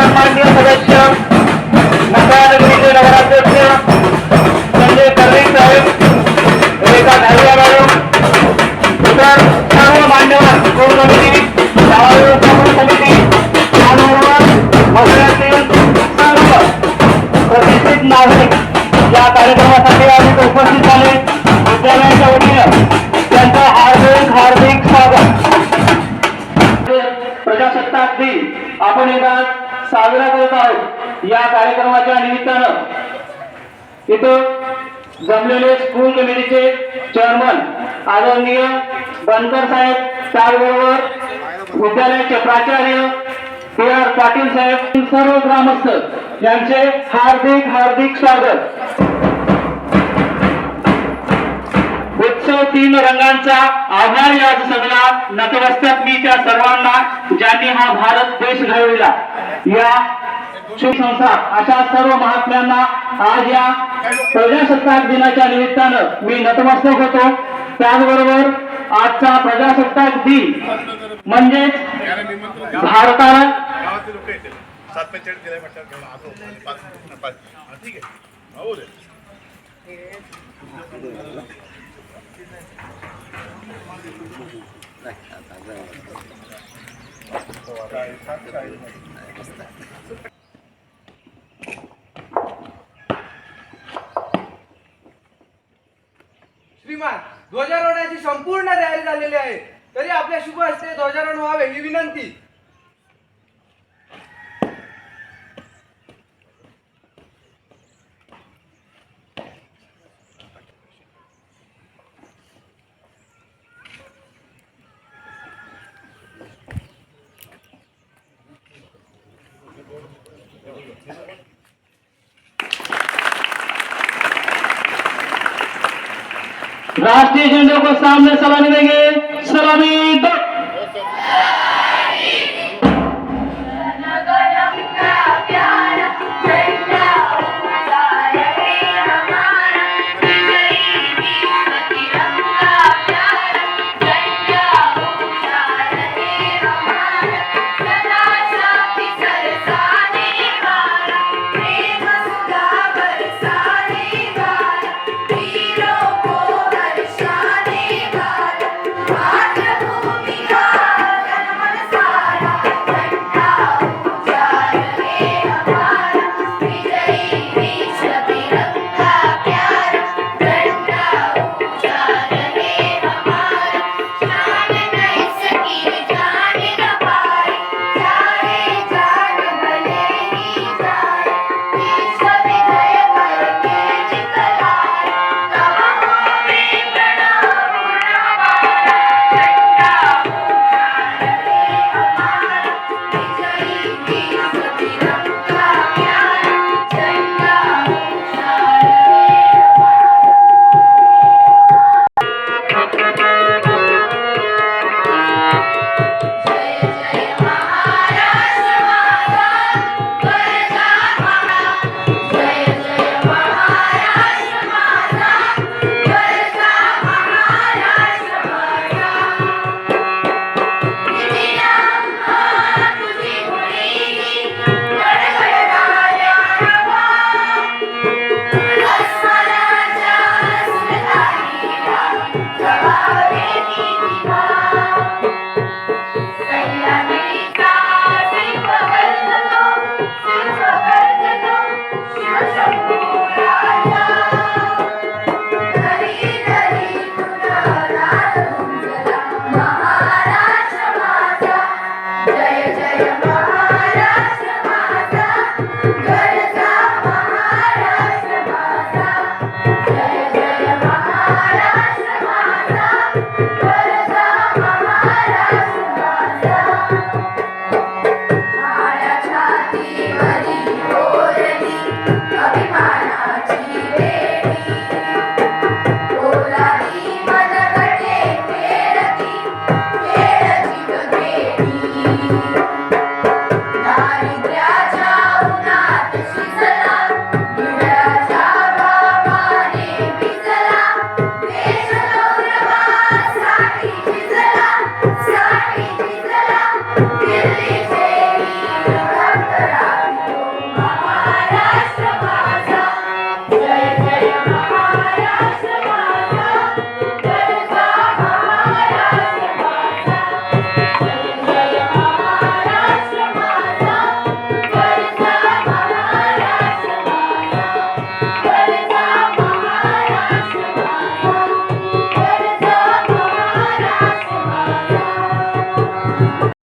सन्माननीय सदस्य नगरानगरीचे नगराध्यक्ष संजय कर्वे साहेब रेखा धारिया मॅडम इतर सर्व मान्यवर कोर साजरा आहोत. या कार्यक्रमाच्या निमित्तानं इथं जमलेले स्कूल कमिटीचे चेअरमन आदरणीय बनकर साहेब त्याचबरोबर विद्यालयाचे प्राचार्य के आर पाटील साहेब सर्व ग्रामस्थ यांचे हार्दिक हार्दिक स्वागत. उत्सव तीन रंगांचा आभार या सगळा नतमस्तक मी त्या सर्वांना ज्यांनी हा भारत देश घडविला. या शिवसंस्था संस्था अशा सर्व महात्म्यांना आज या प्रजासत्ताक दिनाच्या निमित्तानं मी नतमस्तक होतो. त्याचबरोबर आजचा प्रजासत्ताक दिन म्हणजेच भारताला गावातले लोक ध्वजारोहणाची संपूर्ण तयारी झालेली आहे. तरी आपल्या शुभ हस्ते ध्वजारोहण व्हावे ही विनंती. राष्ट्रीय झंडे को सामने सलामी देंगे सलामी दो Yeah.